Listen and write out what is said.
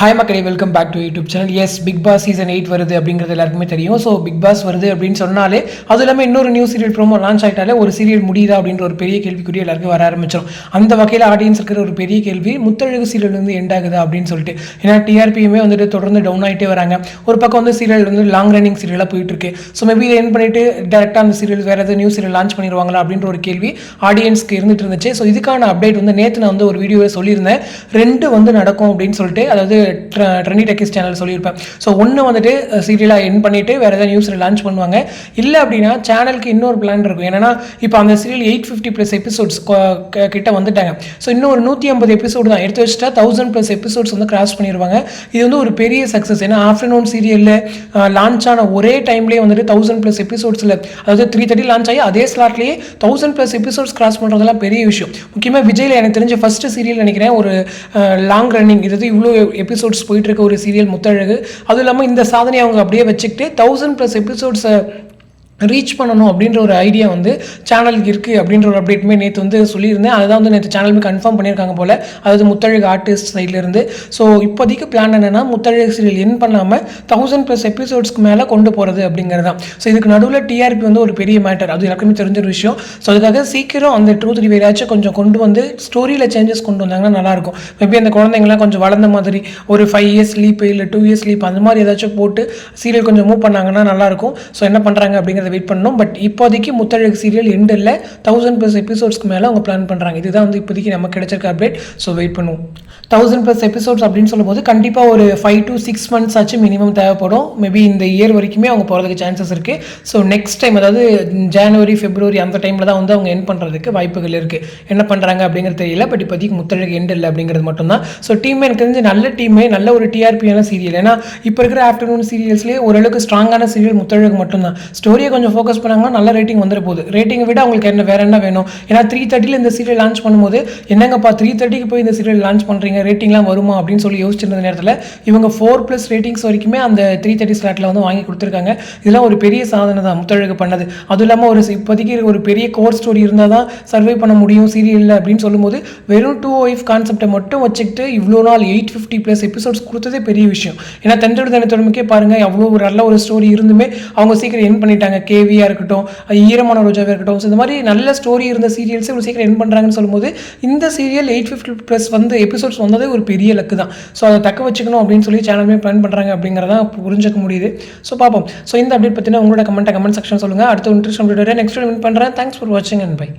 Hi மக்களே welcome back to YouTube channel yes Bigg Boss season eight வருது அப்படிங்கிறது எல்லாருக்குமே தெரியும். ஸோ பிக் பாஸ் வருது அப்படின்னு சொன்னாலே அது இல்லாமல் இன்னொரு நியூ சீரியல் ப்ரோமோ லான்ச் ஆகிட்டாலே ஒரு சீரியல் முடியுதா அப்படின்ற ஒரு பெரிய கேள்விக்குரிய எல்லாருக்கும் வர ஆரம்பிச்சிடும் அந்த வகையில் ஆடியன்ஸ் இருக்கிற ஒரு பெரிய கேள்வி முத்தழகு சீரியல் வந்து எண்ட் ஆகுதா அப்படின்னு சொல்லிட்டு. ஏன்னா டிஆர்பியுமே வந்துட்டு தொடர்ந்து டவுன் ஆகிட்டே வராங்க. ஒரு பக்கம் வந்து சீரியல் வந்து லாங் ரன்னிங் சீரியலாக போயிட்டு இருக்கு ஸோ மேபி இதை என் பண்ணிட்டு டேரெக்டாக அந்த சீரியல் வேறு எதாவது நியூ சீரியல் லான்ச் பண்ணிடுவாங்களா அப்படின்ற ஒரு கேள்வி ஆடியன்ஸ்க்கு இருந்துட்டு இருந்துச்சு. ஸோ இதுக்கான அப்டேட் வந்து நேற்று நான் வந்து ஒரு வீடியோவை சொல்லியிருந்தேன். ரெண்டு வந்து நடக்கும் அப்படின்னு சொல்லிட்டு அதாவது ட்ரெண்டி டெக்கிஸ் சேனல் சொல்லியிருப்பேன். ஸோ ஒன்று வந்துட்டு சீரியலாக என் பண்ணிவிட்டு வேறு ஏதாவது நியூஸ் லான்ச் பண்ணுவாங்க. இல்லை அப்படின்னா சேனலுக்கு இன்னொரு பிளான் இருக்கும். ஏன்னா இப்போ அந்த serial eight fifty plus episodes கிட்ட வந்துட்டாங்க. ஸோ இன்னும் ஒரு நூற்றி ஐம்பது எபிசோடு தான். எடுத்து வச்சுட்டா தௌசண்ட் ப்ளஸ் எபிசோட்ஸ் வந்து கிராஸ் பண்ணிடுவாங்க இது வந்து ஒரு பெரிய சக்ஸஸ் ஏன்னா ஆஃப்டர்நூன் சீரியலில் லான்ச் ஆன ஒரே டைம்லேயே வந்துட்டு தௌசண்ட் ப்ளஸ் எபிசோட்ஸில் அதாவது த்ரீ தேர்ட்டி லான்ச் ஆகி அதே ஸ்லாட்லேயே தௌசண்ட் ப்ளஸ் எபிசோட்ஸ் கிராஸ் பண்ணுறதெல்லாம் பெரிய விஷயம். முக்கியமாக விஜயில் எனக்கு தெரிஞ்ச ஃபஸ்ட்டு சீரியல் நினைக்கிறேன். ஒரு லாங் ரன்னிங் இது இவ்வளோ எபிசோட்ஸ் போயிட்டு இருக்க ஒரு சீரியல் முத்தழகு. அதுவும் இல்லாமல் இந்த சாதனையை அவங்க அப்படியே வச்சுக்கிட்டு தௌசண்ட் ப்ளஸ் எபிசோட்ஸை ரீச் பண்ணணும் அப்படின்ற ஒரு ஐடியா வந்து சேனலுக்கு இருக்குது அப்படின்ற ஒரு அப்டேட்டுமே நேற்று வந்து சொல்லியிருந்தேன். அதுதான் வந்து நேற்று சேனலுமே கன்ஃபார்ம் பண்ணியிருக்காங்க போல். அதாவது முத்தழகு ஆர்டிஸ்ட் சைட்லேருந்து ஸோ இப்போதைக்கு பிளான் என்னென்னா முத்தழகு சீரியல் என் பண்ணாமல் தௌசண்ட் ப்ளஸ் எபிசோட்ஸ்க்கு மேலே கொண்டு போகிறது அப்படிங்கிறது தான் ஸோ இதுக்கு நடுவில் டிஆர்பி வந்து ஒரு பெரிய மேட்டர் அது எல்லாருக்குமே தெரிஞ்ச ஒரு விஷயம். ஸோ அதுக்காக சீக்கிரம் அந்த டூ த்ரீ வேறாச்சும் கொஞ்சம் கொண்டு வந்து ஸ்டோரியில் சேஞ்சஸ் கொண்டு வந்தாங்கன்னா நல்லாயிருக்கும் மேபி அந்த குழந்தைங்களாம் கொஞ்சம் வளர்ந்த மாதிரி ஒரு ஃபைவ் இயர்ஸ் லீப் இல்லை டூ இயர்ஸ் லீப் அந்த மாதிரி ஏதாச்சும் போட்டு சீரியல் கொஞ்சம் மூவ் பண்ணாங்கன்னா நல்லாயிருக்கும் ஸோ என்ன பண்ணுறாங்க அப்படிங்கிறது வெயிட் பண்ணணும். பட் இப்போதைக்கு முத்தழகு சீரியல் எண்டு இல்லை. தௌசண்ட் ப்ளஸ் எபிசோட்ஸ்க்கு மேலே அவங்க பிளான் பண்ணுறாங்க இதுதான் வந்து இப்போதைக்கு நமக்கு கிடைச்சிருக்க அப்டேட் ஸோ வெயிட் பண்ணுவோம். தௌசண்ட் ப்ளஸ் எபிசோட்ஸ் அப்படின்னு சொல்லும்போது கண்டிப்பாக ஒரு ஃபைவ் டு சிக்ஸ் மந்த்ஸ் ஆச்சு மினிமம் தேவைப்படும். மேபி இந்த இயர் வரைக்குமே அவங்க போகிறதுக்கு சான்சஸ் இருக்குது ஸோ நெக்ஸ்ட் டைம் அதாவது ஜனவரி பிப்ரவரி அந்த டைமில் தான் வந்து அவங்க என் பண்ணுறதுக்கு வாய்ப்புகள் இருக்குது என்ன பண்ணுறாங்க அப்படிங்கிறது தெரியல. பட் இப்போதைக்கு முத்தழகு எண்டு இல்லை அப்படிங்கிறது மட்டும்தான். ஸோ டீம் எனக்கு தெரிஞ்சு நல்ல டீமே நல்ல ஒரு டிஆர்பியான சீரியல் ஏன்னா இப்போ இருக்கிற ஆஃப்டர்நூன் சீரியல்ஸ்லேயே ஓரளவுக்கு ஸ்ட்ராங்கான சீரியல் முத்தழகு மட்டும்தான். ஸ்டோரியை கொஞ்சம் ஃபோக்கஸ் பண்ணாங்கன்னா நல்ல ரேட்டிங் வந்துட போகுது. ரேட்டிங்கை விட அவங்களுக்கு என்ன வேறு என்ன வேணும்? ஏன்னா த்ரீ தேர்ட்டியில் இந்த சீரியல் லான்ச் பண்ணும்போது என்னங்கப்பா த்ரீ தேர்ட்டிக்கு போய் இந்த சீரியல் லான்ச் பண்ணுறீங்க ரேட்டிங்லாம் வருமா? அப்படின்னு சொல்லி யோசிச்சிருந்த நேரத்தில் இவங்க ஃபோர் ப்ளஸ் ரேட்டிங்ஸ் வரைக்குமே அந்த த்ரீ தேர்ட்டி ஸ்லாட்டில் வந்து வாங்கி கொடுத்துருக்காங்க. இதெல்லாம் ஒரு பெரிய சாதனை தான் முத்தழகு பண்ணது. அதுவும் இல்லாமல் ஒரு இப்போதைக்கு ஒரு பெரிய கோர் ஸ்டோரி இருந்தால் தான் சர்வே பண்ண முடியும் சீரியலில் அப்படின்னு சொல்லும்போது வெறும் டூ ஒய்ஃப் கான்செப்டை மட்டும் வச்சுக்கிட்டு இவ்வளோ நாள் எயிட் ஃபிஃப்டி ப்ளஸ் எபிசோட்ஸ் கொடுத்ததே பெரிய விஷயம். ஏன்னா தென்றோடு தினத்தொடமைக்கே பாருங்கள் அவ்வளோ ஒரு நல்ல ஒரு ஸ்டோரி இருந்துமே அவங்க சீக்கிரம் என் பண்ணிட்டாங்க. கேவியாக இருக்கட்டும் ஈரமான ரோஜாவாக இருக்கட்டும். ஸோ இந்த மாதிரி நல்ல ஸ்டோரி இருந்த சீரியல்ஸே இவ்வளோ சீக்கிரம் என் பண்ணுறாங்கன்னு சொல்லும்போது இந்த சீரியல் எயிட் ஃபிஃப்டி ப்ளஸ் வந்து எபிசோட்ஸ் வந்ததே ஒரு பெரிய லக்கு தான். ஸோ அதை தக்க வச்சுக்கணும் அப்படின்னு சொல்லி சேனலுமே பிளான் பண்ணுறாங்க அப்படிங்கிறதான் புரிஞ்சுக்க முடியுது. ஸோ பார்ப்போம். ஸோ இந்த அப்டேட் பற்றினா உங்களோட கமெண்ட்டை கமெண்ட் செக்ஷன் சொல்லுங்கள் அடுத்த இன்ட்ரெஸ்ட் நெக்ஸ்ட் வின் பண்ணுறேன் தேங்க்ஸ் ஃபார் வாட்சிங் அண்ட் பை